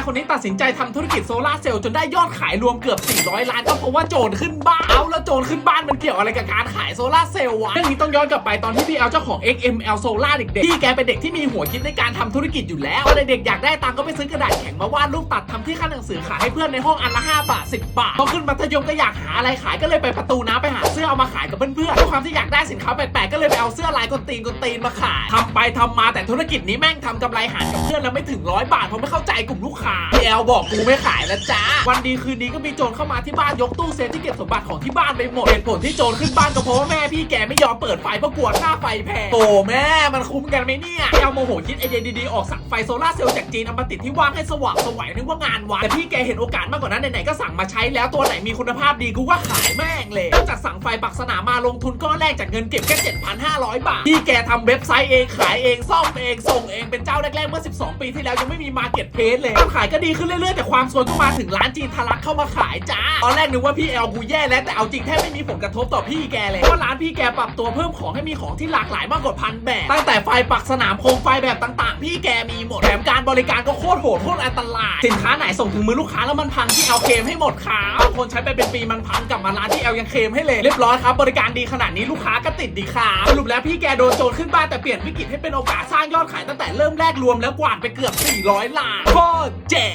ายคนนี้ตัดสินใจทำธุรกิจโซลาเซลล์จนได้ยอดขายรวมเกือบ 400 ล้านก็เพราะว่าโจรขึ้นบ้านเอาแล้วโจรขึ้นบ้านมันเกี่ยวอะไรกับการขายโซลาเซลล์วะเรื่องนี้ต้องย้อนกลับไปตอนที่พี่เอาเจ้าของ XML Solar เด็กๆพี่แกเป็นเด็กที่มีหัวคิดในการทำธุรกิจอยู่แล้วเด็กๆอยากได้ตังก็ไปซื้อกระดาษแข็งมาวาดรูปตัดทำที่ขั้นหนังสือขายให้เพื่อนในห้องอันละ5บาท10 บาทพอขึ้นมัธยมก็อยากหาอะไรขายก็เลยไปประตูน้ำไปหาเสื้อเอามาขายกับเพื่อนๆด้วยความที่อยากได้สินค้าแปลกๆก็เลยไปเอาเสื้อลายกนตีนกนตีนมาขายทำไปทำมาแต่ธุรกิจนี้แม่งทำกำไรหารกับเพื่อนแล้วไม่ถึงร้อยบาทเพราะไม่เข้าใจกลุ่มลูกค้าพี่แอลบอกกูไม่ขายแล้วจ้าวันดีคืนดีก็มีโจรเข้ามาที่บ้านยกตู้เซฟที่เก็บสมบัติของที่บ้านไปหมดเหตุผลที่โจรขึ้นบ้านก็เพราะว่าแม่พี่แกไม่ยอมเปิดไฟเพราะกลัวค่าไฟแพงโตแม่มันคุ้มกันไหมเนี่ยแอลโมโหคิดไอเดียดีๆออกสั่งไฟโซลาร์เซลล์จากจีนเอามาติดที่ว่างให้สว่างสวยนึกว่างานวัดแต่พี่แกเห็นโอกาสมากกว่านั้นไหนๆก็สั่งมาใช้แล้วตัวไหนมีคุณภาพดีกูว่าขายแม่งเลยนอกจากสั่งไฟปักสนามมาลงทุนก้อนแรกจากเงินเก็บแค่7,500 บาทพี่แกทำเว็บไซต์เองขายเองซ่อมเองส่งเองเป็นเจ้าแรกๆเมื่อ 12 ปีที่แล้วยังไม่มีมาเก็ตเพจเลยยอดขายก็ดีขึ้นเรื่อยๆ แต่ความซวยก็มาถึงร้านจีนทะลักเข้ามาขายจ้า ตอนแรกนึกว่าพี่แอลกูแย่แล้วแต่เอาจริงแทบไม่มีผลกระทบต่อพี่แกเลยเพราะร้านพี่แกปรับตัวเพิ่มของให้มีของที่หลากหลายมากกว่าพันแบบ ตั้งแต่ไฟปักสนามโคมไฟแบบต่างๆ พี่แกมีหมดแถมการบริการก็โคตรโหดโคตรอันตราย สินค้าไหนส่งถึงมือลูกค้าแล้วมันพังที่เอาเคลมให้หมดค่ะบางคนใช้ไปเป็นปีมันพังกลับมาร้านที่แอลยังเคลมให้เลยเรียบร้อยครับบริการดีขนาดนี้ลูกค้าก็ติดดีค่ะสรุปแล้วพี่แกโดนโจรขึ้นบ้านแต่เปลี่ยนวิกฤตให้เป็นโอกาสสร้างยอดขายตั้งแต่เริ่มแรกรวมแล้วกวาดไปเกือบ 400ล้านโคตรเจ๋ง